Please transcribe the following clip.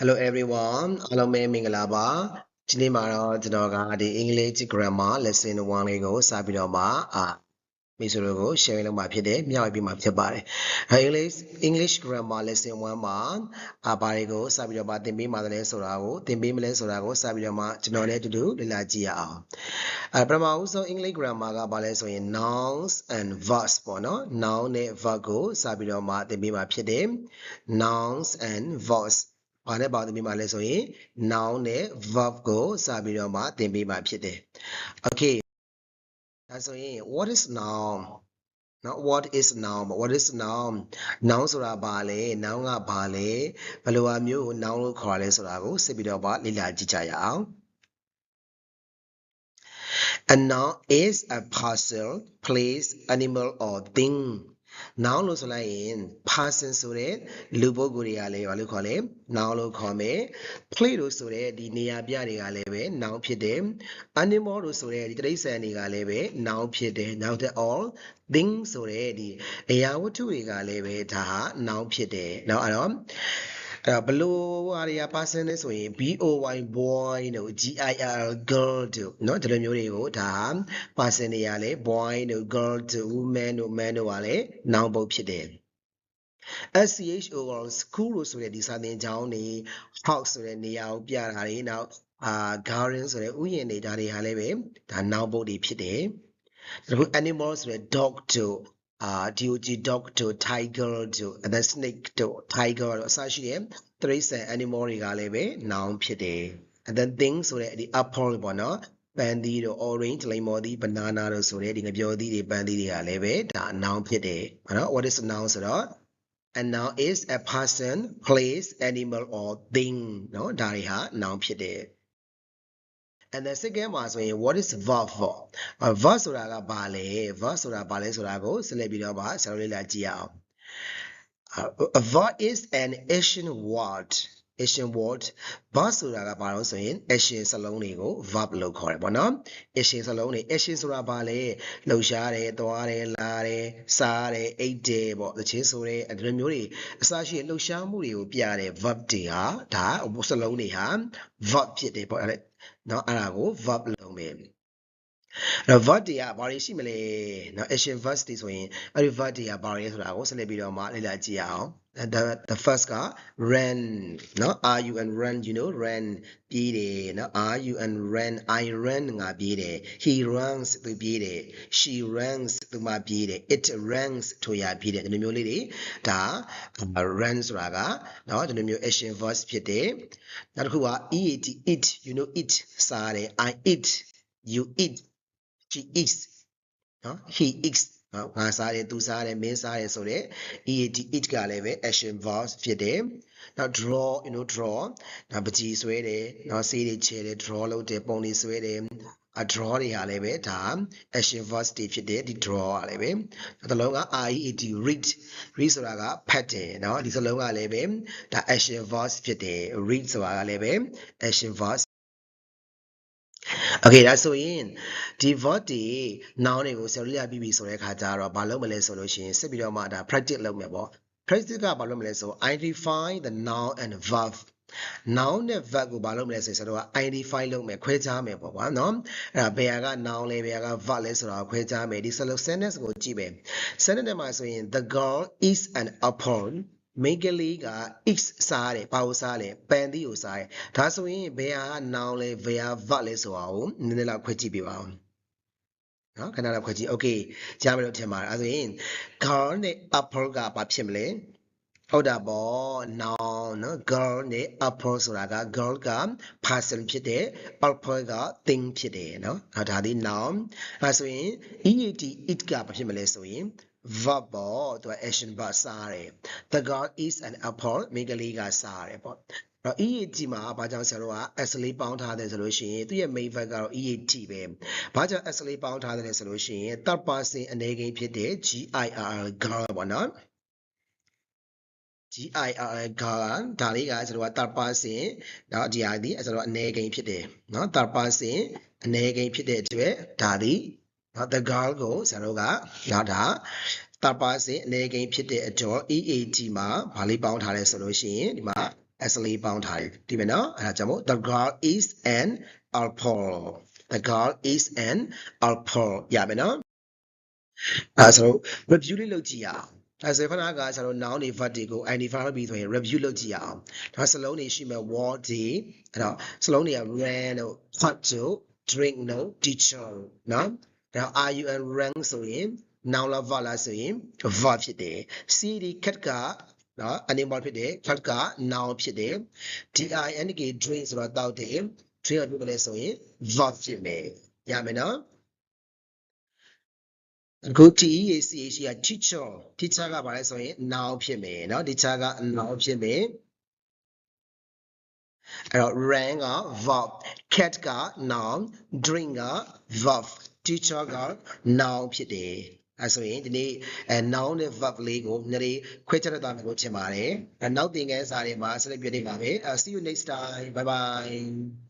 Hello everyone အားလုံးပဲမင်္ဂလာပါဒီနေ့မှာတော့ကျွန်တော်ကဒီ English grammar lesson 1လေးကိုစပြီးတော့မှအာမိတ်ဆွေတို့ကို share လုပ်မှာဖြစ်တယ်မျှဝေပေးမှာဖြစ်ပါတယ်အဲ English English grammar lesson 1မှာအာဘာတွေကိုစပြီးတော့မှသင်ပေးမှာလဲဆိုတာကိုသင်ပေးမလဲဆိုတာကိုစပြီးတော့မှကျွန်တော်လည်းအတူတူလေ့လာကြည့်ရအောင်အဲပထမဦးဆုံး English grammar ကဘာလဲဆိုရင် nouns and verbs ပေါ့နော် noun နဲ့ verb ကိုစပြီးတော့မှသင်ပေးမှာဖြစ်တယ် nouns and verbs ဘာနဲ့ပါသင်ပေးမှာလဲဆိုရင် noun နဲ့ verb ကိုစပြီးတော့မှသင်ပေးမှာဖြစ်တယ် okay ဒါဆိုရင် what is noun နော် what is noun what is noun noun ဆိုတာဘာလဲ noun ကဘာလဲဘယ်လိုအမျိုးကို noun လို့ခေါ်ရလဲဆိုတာကိုစစ်ပြီးတော့မှလေ့လာကြည့်ကြရအောင် A noun is a person, place, animal or thing. noun လို့ဆိုလိုက်ရင် person ဆိုတဲ့လူပုဂ္ဂိုလ်တွေကလည်းဘာလို့ခေါ်လဲ noun လို့ခေါ်မယ် place လို့ဆိုတဲ့ဒီနေရာပြတွေကလည်းပဲ noun ဖြစ်တယ် animal လို့ဆိုတဲ့ဒီတိရစ္ဆာန်တွေကလည်းပဲ noun ဖြစ်တယ်နောက်တဲ့ all thing ဆိုတဲ့ဒီအရာဝတ္ထုတွေကလည်းပဲဒါဟာ noun ဖြစ်တယ်เนาะအဲ့တော့ အဲ့တော့ဘလို့ဟာတွေက person လဲဆိုရင် boy boy တို့ gir girl တို့เนาะဒီလိုမျိုးတွေကိုဒါ person တွေကလည်း boy တို့ girl တို့ woman တို့ man တို့ကလည်း noun ပုတ်ဖြစ်တယ် SCHO school လို့ဆိုတဲ့ဒီစာသင်ကျောင်းနေ house ဆိုတဲ့နေရာကိုပြတာတွေနောက်အာ garden ဆိုတဲ့ဥယျာဉ်တွေဒါတွေဟာလည်းပဲဒါ noun ပုတ်တွေဖြစ်တယ်ဒါပေမဲ့ animal ဆိုတဲ့ dog တို့ uh, due to dog to tiger တို့ the snake တို့ tiger တို့အစရှိတယ်တရိษံ animal တွေကလည်းပဲ noun ဖြစ်တယ် and then things so thing ဆိုတဲ့ဒီ apple ပေါ့နော်ပန်းသီးတို့ orange လိမ္မော်သီး banana တို့ဆိုတဲ့ဒီငပျော်သီးတွေပန်းသီးတွေကလည်းပဲဒါ noun ဖြစ်တယ်နော် what is a noun ဆိုတော့ a noun is a person place animal or thing No, Dariha, noun ဖြစ်တယ် and the second မှာဆိုရင် what is verb for uh, verb ဆိုတာကဘာလဲ verb ဆိုတာဘာလဲဆိုတာကိုဆက်လက်ပြီးတော့ပါဆက်လို့လေ့လာကြည့်အောင် Uh, a verb is an action word action word verb ဆိုတာကဘာလို့ဆိုရင် action စလုံးတွေကို verb လို့ခေါ်တယ်ပေါ့နော် action စလုံးတွေ action ဆိုတာဘာလဲလှုပ်ရှားတယ်သွားတယ်လာတယ်စားတယ်အိတ်တယ်ပေါ့သချင်းဆိုတဲ့ဒီလိုမျိုးတွေအစရှိလှုပ်ရှားမှုတွေကိုပြတဲ့ verb တွေဟာဒါစလုံးတွေဟာ verb ဖြစ်တယ်ပေါ့အဲ့နော်အဲ့ဒါကို verb လို့မယ်အဲ့ verb တွေကဘာတွေရှိမလဲနော် action verbs တွေဆိုရင်အဲ့ဒီ verb တွေကဘာတွေဆိုတာကိုဆက်လက်ပြီးတော့မှလေ့လာကြည့်အောင် the the first car ran no are you and run you know ran be no are you and ran i ran nga he runs to be she runs to ma be it runs to ya be de denu myo le de da uh, ran so ra ga no denu know action verse phit de na de khu wa eat eat you know eat Sorry, i eat you eat she eats no he eats နော်ငါစားတယ်သူစားတယ်မင်းစားတယ်ဆိုတော့ eat eat ကလည်းပဲ action verbs ဖြစ်တယ်နောက် draw you know draw နောက်ပကြီးဆွဲတယ်နောက်စေးတွေချဲတယ် draw လုပ်တယ်ပုံတွေဆွဲတယ်အ draw တွေဟာလည်းပဲဒါ action verbs တွေဖြစ်တယ်ဒီ draw ကလည်းပဲနောက်တစ်လုံးက read read read ဆိုတာကဖတ်တယ်เนาะဒီစလုံးကလည်းပဲဒါ action verbs ဖြစ်တယ် read ဆိုတာကလည်းပဲ action verbs Okay ဒါဆိုရင်ဒီ verb တွေ noun တွေကိုဆယ်လို့ရပြီးပြီဆိုတဲ့အခါကျတော့ဘာလုပ်မလဲဆိုလို့ရှိရင်စစ်ပြီးတော့မှဒါ practice လုပ်မယ်ပေါ့ practice ကဘာလုပ်မလဲဆို identify the noun and verb noun နဲ့ verb ကိုဘာလုပ်မလဲဆိုရင်ဆိုတော့ identify လုပ်မယ်ခွဲခြားမယ်ပေါ့ကွာနော်အဲ့ဒါဘယ်ဟာက noun လဲဘယ်ဟာက verb လဲဆိုတော့ခွဲခြားမယ်ဒီ sentence ကိုကြည့်မယ် sentence ထဲမှာဆိုရင် the girl is an apple မိန်းကလေးက x စားတယ်ဘာကိုစားလဲပန်သီးကိုစားတယ်ဒါဆိုရင်ဘယ်ဟာ noun လဲဘယ်ဟာ verb လဲဆိုတာကိုနည်းနည်းလောက်ခွဲကြည့်ပြပါဦးနော်ခဏလောက်ခွဲကြည့် okay ကြားမယ်လို့ထင်ပါတယ်အဲဆိုရင် girl နဲ့ apple ကဘာဖြစ်မလဲဟုတ်တာပေါ့ noun နော် girl နဲ့ apple ဆိုတာက girl က person ဖြစ်တယ် apple က thing ဖြစ်တယ်နော်ဒါဒီ noun အဲဆိုရင် eat eat ကဘာဖြစ်မလဲဆိုရင် verb ပေါ့သူက action verb စားတယ် the girl is an apple မိန်းကလေးကစားတယ်ပေါ့တော့ EAT မှာဘာကြောင့်ဆရာတို့က s လေးပေါင်းထားတယ်ဆိုလို့ရှိရင်သူ့ရဲ့ main verb ကတော့ EAT ပဲဘာကြောင့် s လေးပေါင်းထားတယ်ဆိုလို့ရှိရင် third person အနေကိန်းဖြစ်တဲ့ GIR girl ပေါ့နော် GIR girl ဒါလေးကကျွန်တော်က third person တော့ဒီဟာဒီကျွန်တော်အနေကိန်းဖြစ်တယ်နော် third person အနေကိန်းဖြစ်တဲ့အတွက်ဒါဒီ နော် the girl ကိုဆရာတို့ကနောက်တာတပါစင်အနေကိန်းဖြစ်တဲ့အတွက် EAT မှာဗာလေးပေါင်းထားလဲဆိုလို့ရှိရင်ဒီမှာ s လေးပေါင်းထားတယ်ဒီမယ်နော်အဲ့ဒါကြောင့်မို့ the girl is an apple the girl is an apple ရမယ်နော်အဲဆိုတော့ review လေးလုပ်ကြည့်ရအောင်အဲဆိုခဏကကျွန်တော် noun တွေ verb တွေကို identify လုပ်ပြီးဆိုရင် review လုပ်ကြည့်ရအောင်ဒါစလုံးတွေရှိမဲ့ word တွေအဲ့တော့စလုံးတွေက ran တို့ hot တို့ drink တို့ teacher နော် ဒါ are you and rank ဆိုရင် noun လား verb လားဆိုရင် verb ဖြစ်တယ် c ဒီ cat ကနော် animal ဖြစ်တယ် cat က noun ဖြစ်တယ် d i n k drink ဆိုတော့တောက်တယ် drink ကပြောမလဲဆိုရင် verb ဖြစ်မယ်ရမယ်နော်အခု T E A C H က teacher teacher ကဘာလဲဆိုရင် noun ဖြစ်မယ်เนาะ teacher က noun ဖြစ်မယ် အဲ့တော့ ran က verb cat က noun drink က verb teacher က noun ဖြစ်တယ်အဲဆိုရင်ဒီနေ့အဲ noun နဲ့ verb လေးကိုနည်းနည်းခွဲခြားတတ်တာမျိုးချင်ပါတယ်အဲနောက်သင်ခန်းစာတွေမှာဆက်လက်ပြနေပါမယ်အဲ see you next time bye bye